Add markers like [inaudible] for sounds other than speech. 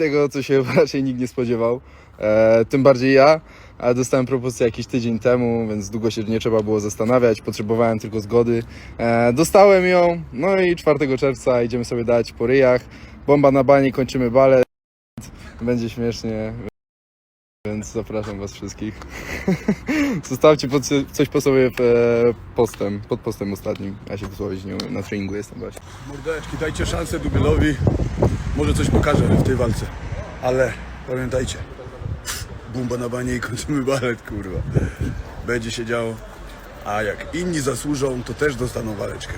tego, co się [laughs] raczej nikt nie spodziewał. E, tym bardziej ja. Dostałem propozycję jakiś tydzień temu, więc długo się nie trzeba było zastanawiać. Potrzebowałem tylko zgody. E, dostałem ją, no i 4 czerwca idziemy sobie dać po ryjach. Bomba na bani, kończymy balet. Będzie śmiesznie. Więc zapraszam Was wszystkich. [laughs] Zostawcie pod, coś po sobie e, postem, pod postem ostatnim. Ja się wysłowić nie umiem, na treningu jestem właśnie. Mordeczki, dajcie szansę Dubielowi. Może coś pokaże w tej walce. Ale pamiętajcie, bumba na banie i kończymy balet, kurwa. Będzie się działo. A jak inni zasłużą, to też dostaną waleczkę.